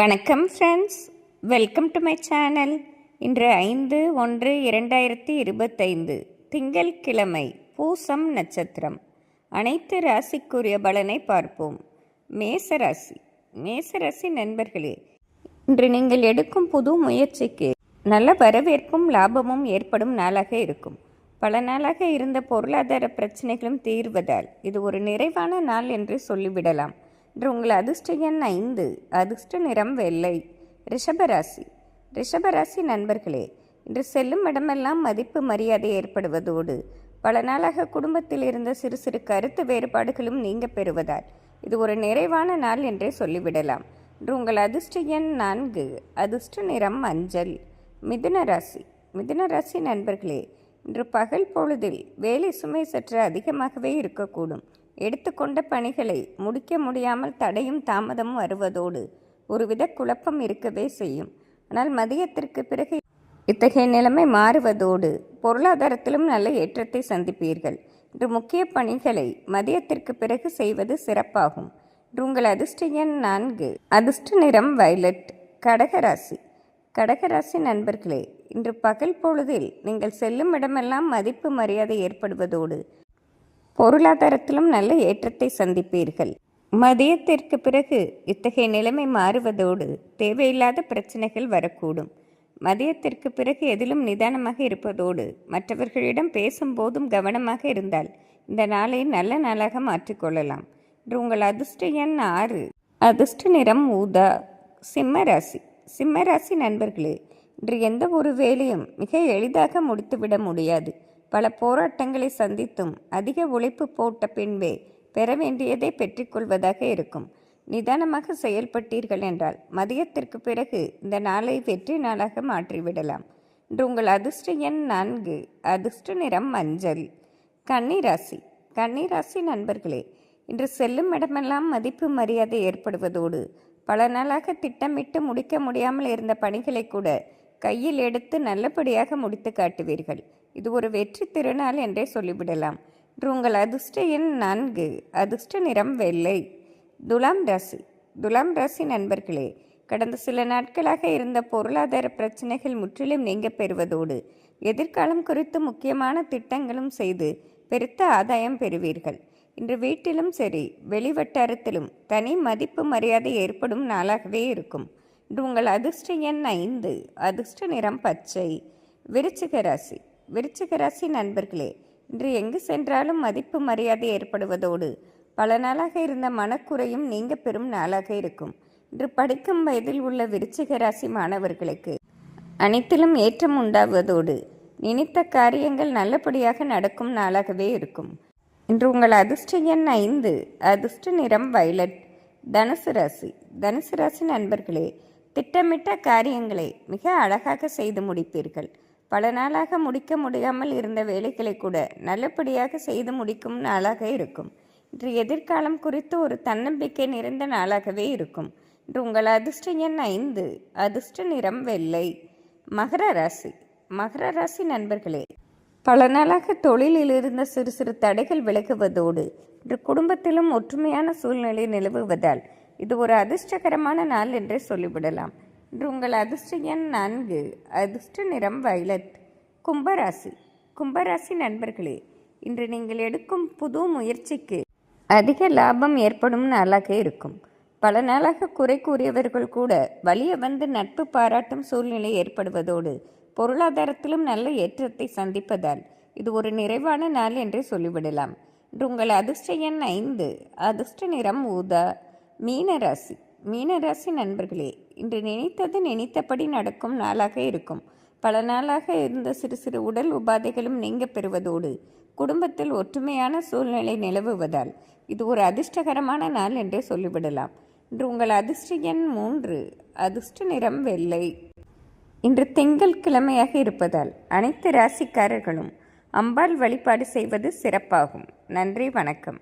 வணக்கம் friends welcome to my channel இன்று ஐந்து ஒன்று இரண்டாயிரத்தி இருபத்தைந்து திங்கள்கிழமை பூசம் நட்சத்திரம். அனைத்து ராசிக்குரிய பலனை பார்ப்போம். மேசராசி மேசராசி நண்பர்களே இன்று நீங்கள் எடுக்கும் புது முயற்சிக்கு நல்ல வரவேற்பும் லாபமும் ஏற்படும் நாளாக இருக்கும். பல நாளாக இருந்த பொருளாதார பிரச்சனைகளும் தீர்வதால் இது ஒரு நிறைவான நாள் என்று சொல்லிவிடலாம். இன்று உங்கள் அதிர்ஷ்ட எண் ஐந்து அதிர்ஷ்ட நிறம் வெள்ளை. ரிஷபராசி. ரிஷபராசி நண்பர்களே இன்று செல்லும் இடமெல்லாம் மதிப்பு மரியாதை ஏற்படுவதோடு பல நாளாக குடும்பத்தில் இருந்த சிறு சிறு கருத்து வேறுபாடுகளும் நீங்க பெறுவதால் இது ஒரு நிறைவான நாள் என்றே சொல்லிவிடலாம். இன்று உங்கள் அதிர்ஷ்ட எண் நான்கு அதிர்ஷ்ட நிறம் மஞ்சள். மிதுன ராசி. மிதுன ராசி நண்பர்களே இன்று பகல் பொழுதில் வேலை சுமை சற்று அதிகமாகவே இருக்கக்கூடும். எடுத்துக்கொண்ட பணிகளை முடிக்க முடியாமல் தடையும் தாமதமும் வருவதோடு ஒருவித குழப்பம் இருக்கவே செய்யும். ஆனால் மதியத்திற்கு பிறகு இத்தகைய நிலைமை மாறுவதோடு பொருளாதாரத்திலும் நல்ல ஏற்றத்தை சந்திப்பீர்கள். இன்று முக்கிய பணிகளை மதியத்திற்கு பிறகு செய்வது சிறப்பாகும். இன்று உங்கள் அதிர்ஷ்ட எண் நான்கு. அதிர்ஷ்ட நிறம் வயலட். கடகராசி கடகராசி நண்பர்களே இன்று பகல் பொழுதில் நீங்கள் செல்லும் இடமெல்லாம் மதிப்பு மரியாதை ஏற்படுவதோடு பொருளாதாரத்திலும் நல்ல ஏற்றத்தை சந்திப்பீர்கள். மதியத்திற்கு பிறகு இத்தகைய நிலைமை மாறுவதோடு தேவையில்லாத பிரச்சனைகள் வரக்கூடும். மதியத்திற்கு பிறகு எதிலும் நிதானமாக இருப்பதோடு மற்றவர்களிடம் பேசும்போதும் கவனமாக இருந்தால் இந்த நாளை நல்ல நாளாக மாற்றிக்கொள்ளலாம் இன்று உங்கள் அதிர்ஷ்ட எண் ஆறு. அதிர்ஷ்ட நிறம் ஊதா. சிம்ம ராசி. சிம்ம ராசி நண்பர்களே இன்று எந்த ஒரு வேலையும் மிக எளிதாக முடித்துவிட முடியாது. பல போராட்டங்களை சந்தித்தும் அதிக உழைப்பு போட்ட பின்பே பெற வேண்டியதை பெற்றுக்கொள்வதாக இருக்கும். நிதானமாக செயல்பட்டீர்கள் என்றால் மதியத்திற்கு பிறகு இந்த நாளை வெற்றி நாளாக மாற்றிவிடலாம். இன்று உங்கள் அதிர்ஷ்ட எண் நான்கு அதிர்ஷ்ட நிறம் மஞ்சள். கன்னிராசி. கன்னிராசி நண்பர்களே இன்று செல்லும் இடமெல்லாம் மதிப்பு மரியாதை ஏற்படுவதோடு பல நாளாக திட்டமிட்டு முடிக்க முடியாமல் இருந்த பணிகளை கூட கையில் எடுத்து நல்லபடியாக முடித்து காட்டுவீர்கள். இது ஒரு வெற்றி திருநாள் என்றே சொல்லிவிடலாம். இன்று உங்கள் அதிர்ஷ்ட எண் நான்கு அதிர்ஷ்ட நிறம் வெள்ளை. துலாம் ராசி. துலாம் ராசி நண்பர்களே கடந்த சில நாட்களாக இருந்த பொருளாதார பிரச்சனைகள் முற்றிலும் நீங்க பெறுவதோடு எதிர்காலம் குறித்து முக்கியமான திட்டங்களும் செய்து பெருத்த ஆதாயம் பெறுவீர்கள். இன்று வீட்டிலும் சரி வெளிவட்டாரத்திலும் தனி மதிப்பு மரியாதை ஏற்படும் நாளாகவே இருக்கும். உங்கள் அதிர்ஷ்ட எண் ஐந்து அதிர்ஷ்ட நிறம் பச்சை. விருச்சிக ராசி. விருச்சிக ராசி நண்பர்களே இன்று எங்கு சென்றாலும் மதிப்பு மரியாதை ஏற்படுவதோடு பல நாளாக இருந்த மனக்குறையும் நீங்க பெறும் நாளாக இருக்கும். இன்று படிக்கும் வயதில் உள்ள விருச்சிக ராசி மாணவர்களுக்கு அனைத்திலும் ஏற்றம் உண்டாவதோடு நினைத்த காரியங்கள் நல்லபடியாக நடக்கும் நாளாகவே இருக்கும். இன்று உங்கள் அதிர்ஷ்ட எண் ஐந்து அதிர்ஷ்ட நிறம் வயலட். தனுசு ராசி. தனுசு ராசி நண்பர்களே திட்டமிட்ட காரியங்களை மிக அழகாக செய்து முடிப்பீர்கள். பல நாளாக முடிக்க முடியாமல் இருந்த வேலைகளை கூட நல்லபடியாக செய்து முடிக்கும் நாளாக இருக்கும். இன்று எதிர்காலம் குறித்து ஒரு தன்னம்பிக்கை நிறைந்த நாளாகவே இருக்கும். இன்று உங்கள் அதிர்ஷ்ட எண் ஐந்து அதிர்ஷ்ட நிறம் வெள்ளை. மகர ராசி. மகர ராசி நண்பர்களே பல நாளாக தொழிலில் இருந்த சிறு சிறு தடைகள் விலகுவதோடு இன்று குடும்பத்திலும் ஒற்றுமையான சூழ்நிலை நிலவுவதால் இது ஒரு அதிர்ஷ்டகரமான நாள் என்றே சொல்லிவிடலாம். இன்று உங்கள் அதிர்ஷ்ட எண் நான்கு. அதிர்ஷ்ட நிறம் வைலட் கும்பராசி. கும்பராசி நண்பர்களே இன்று நீங்கள் எடுக்கும் புது முயற்சிக்கு அதிக லாபம் ஏற்படும் நாளாக இருக்கும். பல நாளாக குறை கூறியவர்கள் கூட வலிய வந்து நட்பு பாராட்டும் சூழ்நிலை ஏற்படுவதோடு பொருளாதாரத்திலும் நல்ல ஏற்றத்தை சந்திப்பதால் இது ஒரு நிறைவான நாள் என்றே சொல்லிவிடலாம். இன்று உங்கள் அதிர்ஷ்ட எண் ஐந்து. அதிர்ஷ்ட நிறம் ஊதா. மீனராசி. மீனராசி நண்பர்களே இன்று நினைத்தது நினைத்தபடி நடக்கும் நாளாக இருக்கும். பல நாளாக இருந்த சிறு சிறு உடல் உபாதைகளும் நீங்க பெறுவதோடு குடும்பத்தில் ஒற்றுமையான சூழ்நிலை நிலவுவதால் இது ஒரு அதிர்ஷ்டகரமான நாள் என்றே சொல்லிவிடலாம். இன்று உங்கள் அதிர்ஷ்ட எண் மூன்று அதிர்ஷ்ட நிறம் வெள்ளை. இன்று திங்கள் கிழமையாக இருப்பதால் அனைத்து ராசிக்காரர்களும் அம்பாள் வழிபாடு செய்வது சிறப்பாகும். நன்றி வணக்கம்.